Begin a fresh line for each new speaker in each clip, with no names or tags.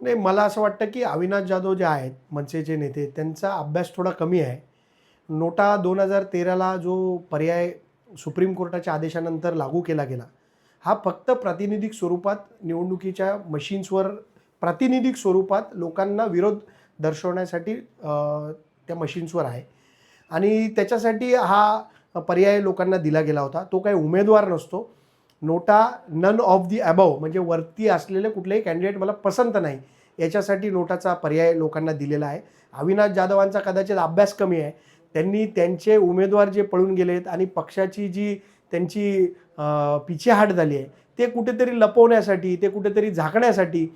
नाही मला असं वाटतं की अविनाश जाधव जे आहेत मनसेचे नेते त्यांचा अभ्यास थोडा कमी आहे. नोटा दोन हजार तेराला जो पर्याय सुप्रीम कोर्टाच्या आदेशानंतर लागू केला गेला हा फक्त प्रातिनिधिक स्वरूपात निवडणुकीच्या मशीन्सवर प्रातिनिधिक स्वरूपात लोकांना विरोध दर्शवण्यासाठी त्या मशीन्सवर आहे. आणि त्याच्यासाठी हा पर्याय लोकांना दिला गेला होता. तो काही उमेदवार नसतो. नोटा नन ऑफ दी अबव म्हणजे वरती असलेले कुठलेही कॅन्डिडेट मला पसंत नाही. याच्यासाठी नोटाचा पर्याय लोकांना दिलेला आहे. अविनाश जाधवांचा कदाचित अभ्यास कमी आहे. त्यांनी त्यांचे उमेदवार जे पळून गेलेत आणि पक्षाची जी त्यांची पिछेहाट झाली आहे ते कुठेतरी लपवण्यासाठी ते कुठेतरी झाकण्यासाठी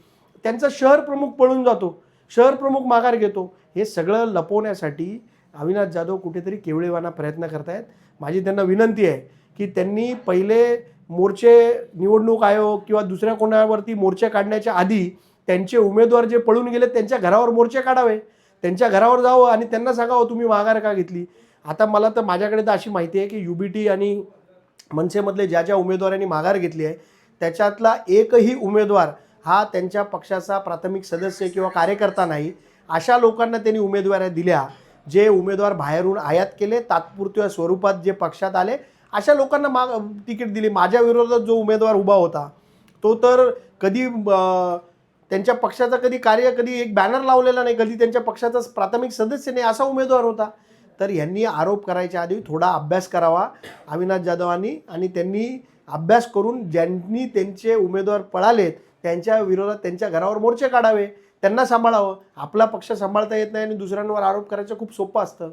त्यांचा शहर प्रमुख पळून जातो. शहर प्रमुख माघार घेतो. हे सगळं लपवण्यासाठी अविनाश जाधव कुठेतरी केवळेवाना प्रयत्न करतायत. माझी त्यांना विनंती आहे की त्यांनी पहिले मोर्चे निवडणूक आयोग किंवा दुसऱ्या कोणावरती मोर्चे काढण्याच्या आधी त्यांचे उमेदवार जे पळून गेले त्यांच्या घरावर मोर्चे काढावे. त्यांच्या घरावर जावं आणि त्यांना सांगावं तुम्ही माघार का घेतली? आता मला तर माझ्याकडे तर अशी माहिती आहे की यू बी टी आणि मनसेमधले ज्या ज्या उमेदवारांनी माघार घेतली आहे त्याच्यातला एकही उमेदवार हा त्यांच्या पक्षाचा प्राथमिक सदस्य किंवा कार्यकर्ता नाही. अशा लोकांना त्यांनी उमेदवाऱ्या दिल्या जे उमेदवार बाहेरून आयात केले तात्पुरत्या स्वरूपात जे पक्षात आले अशा लोकांना माग तिकीट दिली. माझ्या विरोधात जो उमेदवार उभा होता तो तर कधी त्यांच्या पक्षाचा कधी कार्य कधी एक बॅनर लावलेला नाही कधी त्यांच्या पक्षाचा प्राथमिक सदस्य नाही असा उमेदवार होता. तर यांनी आरोप करायच्या आधी थोडा अभ्यास करावा अविनाश जाधवांनी आणि त्यांनी अभ्यास करून ज्यांनी त्यांचे उमेदवार पळालेत त्यांच्या विरोधात त्यांच्या घरावर मोर्चे काढावे त्यांना सांभाळावं. आपला पक्ष सांभाळता येत नाही आणि दुसऱ्यांवर आरोप करायचं खूप सोपं असतं.